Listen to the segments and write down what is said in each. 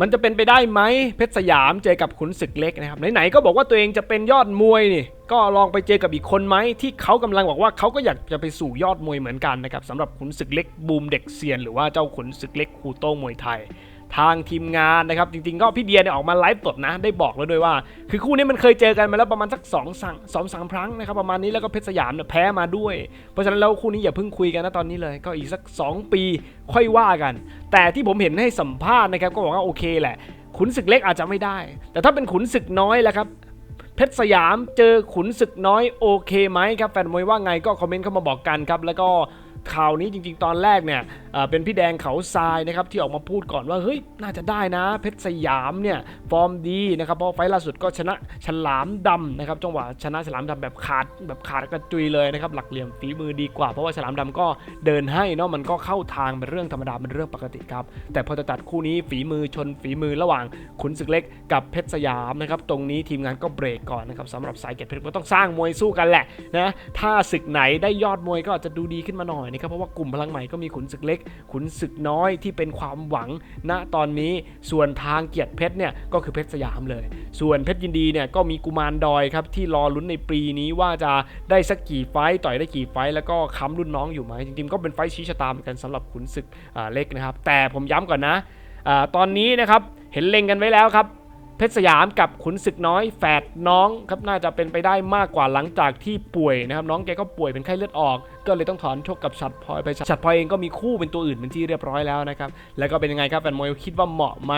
มันจะเป็นไปได้ไหมเพชรสยามเจอกับขุนศึกเล็กนะครับไหนๆก็บอกว่าตัวเองจะเป็นยอดมวยนี่ก็ลองไปเจอกับอีกคนไหมที่เขากำลังบอกว่าเขาก็อยากจะไปสู่ยอดมวยเหมือนกันนะครับสำหรับขุนศึกเล็กบูมเด็กเซียน หรือว่าเจ้าขุนศึกเล็กครูโต้มวยไทย ทางทีมงานนะครับจริงๆก็พี่เดียเนี่ยออกมาไลฟ์สดนะได้บอกแล้วด้วยว่า คือคู่นี้มันเคยเจอกันมาแล้วประมาณสัก2องสังสองสามครั้งนะครับประมาณนี้แล้วก็เพชรสยามเนี่ยแพ้มาด้วย เพราะฉะนั้นแล้วคู่นี้อย่าเพิ่งคุยกันนะตอนนี้เลย ก็อีกสัก 2 ปีค่อยว่ากัน แต่ที่ผมเห็นให้สัมภาษณ์นะครับก็บอกว่าโอเคแหละ ขุนศึกเล็กอาจจะไม่ได้ แต่ถ้าเป็นขุนศึกน้อยแล้วครับเพชรสยามเจอขุนศึกน้อยโอเคไหมครับแฟนมวยว่าไงก็คอมเมนต์เข้ามาบอกกันครับแล้วก็ ข่าวนี้จริง ๆ ตอนแรกเนี่ยเป็นพี่แดงเขาทรายนะครับที่ออกมาพูดก่อนว่าเฮ้ยน่าจะได้นะ เพชรสยามเนี่ยฟอร์มดีนะครับเพราะไฟล์ล่าสุดก็ชนะฉลามดำนะครับจังหวะชนะฉลามดำแบบขาดแบบขาดกระจุยเลยนะครับหลักเหลี่ยมฝีมือดีกว่า เพราะว่าฉลามดำก็เดินให้เนาะมันก็เข้าทางเป็นเรื่องธรรมดาเป็นเรื่องปกติครับ แต่พอจะตัดคู่นี้ฝีมือชนฝีมือระหว่างขุนศึกเล็กกับเพชรสยามนะครับตรงนี้ทีมงานก็เบรกก่อนนะครับสำหรับสายเก็ตเพชรก็ต้องสร้างมวยสู้กันแหละนะถ้าศึกไหนได้ยอดมวยก็อาจจะดูดีขึ้นมาหน่อยนะครับเพราะว่ากลุ่มพลังใหม่ก็มีขุนศึกเล็ก ขุนศึกน้อยที่เป็นความหวังณตอนนี้ส่วนทางเกียรติเพชรเนี่ยก็คือเพชรสยามเลย ส่วนเพชรยินดีเนี่ยก็มีกุมารดอยครับที่รอลุ้นในปีนี้ว่าจะได้สักกี่ไฟต่อยได้กี่ไฟแล้วก็ค้ำรุ่นน้องอยู่ไหมจริงๆก็เป็นไฟชี้ชะตาเหมือนกันสำหรับขุนศึกเล็กนะครับแต่ผมย้ำก่อนนะอาตอนนี้นะครับเห็นเล็งกันไว้แล้วครับ เพชรสยามกับขุนศึกน้อยแฝดน้องครับน่าจะเป็นไปได้มากกว่าหลังจากที่ป่วยนะครับน้องแกก็ป่วยเป็นไข้เลือดออก ก็เลยต้องถอนชกกับฉัดพลอยไปฉัดพลอยเองก็มีคู่เป็นตัวอื่นเป็นที่เรียบร้อยแล้วนะครับแล้วก็เป็นยังไงครับแฟนมวยคิดว่าเหมาะไหม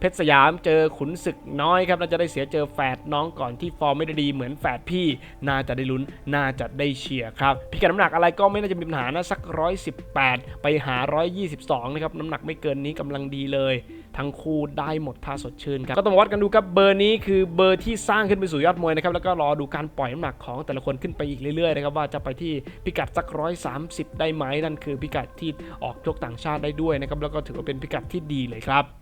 เพชรสยามเจอขุนศึกน้อยครับน่าจะได้เสียเจอแฝดน้องก่อนที่ฟอร์มไม่ได้ดีเหมือนแฝดพี่ น่าจะได้ลุ้นน่าจะได้เชียร์ครับพิกัดน้ำหนักอะไรก็ไม่น่าจะมีปัญหานะสัก 118 ไปหา 122 นะครับ น้ำหนักไม่เกินนี้กำลังดีเลย ทั้งคู่ได้หมดท่าสดชื่นครับ ก็ต้องวัดกันดูครับเบอร์นี้คือเบอร์ที่สร้างขึ้นไปสู่ยอดมวยนะครับแล้วก็รอดูการปล่อยน้ำหนักของแต่ละคนขึ้นไปอีกเรื่อยๆนะครับว่าจะไปที่พิกัดสัก 130 ได้ไหมนั่นคือพิกัดที่ออกยกต่างชาติได้ด้วยนะครับแล้วก็ถือว่าเป็นพิกัดที่ดีเลยครับ